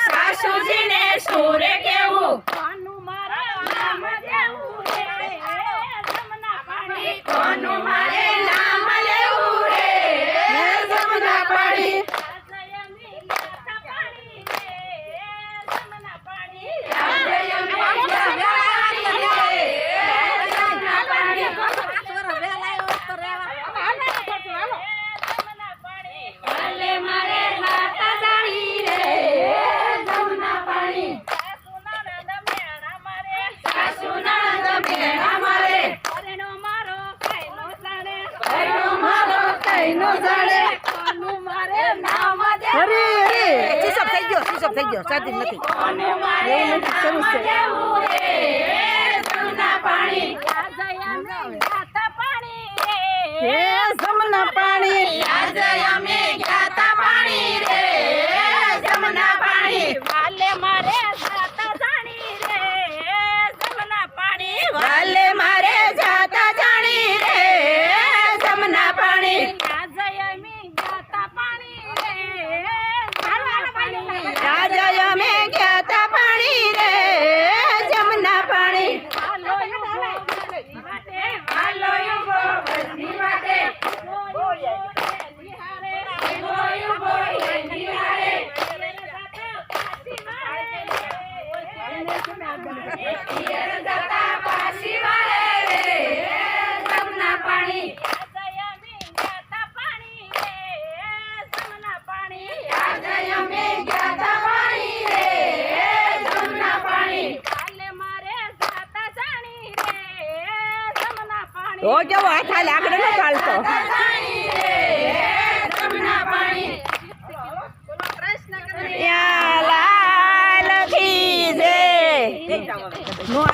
સાસુજીને સુરે કેવું? કોનું મારા નામ દેવું રે જમના પાણી કોનું મારે નામ લેવું રે જમના પાણી જયમી ગાથા પાણી રે જમના પાણી જમના પાણી ભલે મારે ખાતા જાણી રે જમના પાણી સાસુના નંદ મેળા મારે સાસુ નણંદ ભેળા મારે પરણો મારો કાયનો જાણે મારો કઈનો જાણે કોનું મારે નામ અરે અરે ચીસપ થઈ ગયો ચીસપ થઈ ગયો સાદી નથી કોનું મારે નામ લેવું રે જમના પાણી. પાણી હે જમના પાણી અમે ગાતા પાણી રે જમના પાણી વાલે મારે ગાથા જાણી રે જમના પાણી વાલે મારે જાતા જાણી રે જમના પાણી જયમી ગાથા પાણી રે જમના પાણી આજે અમે ગાતા પાણી રે જમના પાણી હાલો યુગો માટે હાલો યુગો બધી વાટે નિહારે હાલો યુગો બધી હારે પિયર જતા પાછી વાળે રે જમના પાણી આજે અમે ગાતા પાણી રે જમના પાણી તો કેવો હાથ હાલે? આગળ ન ચાલતો જાણી રે જમના પાણી યા લાલ કી જય નો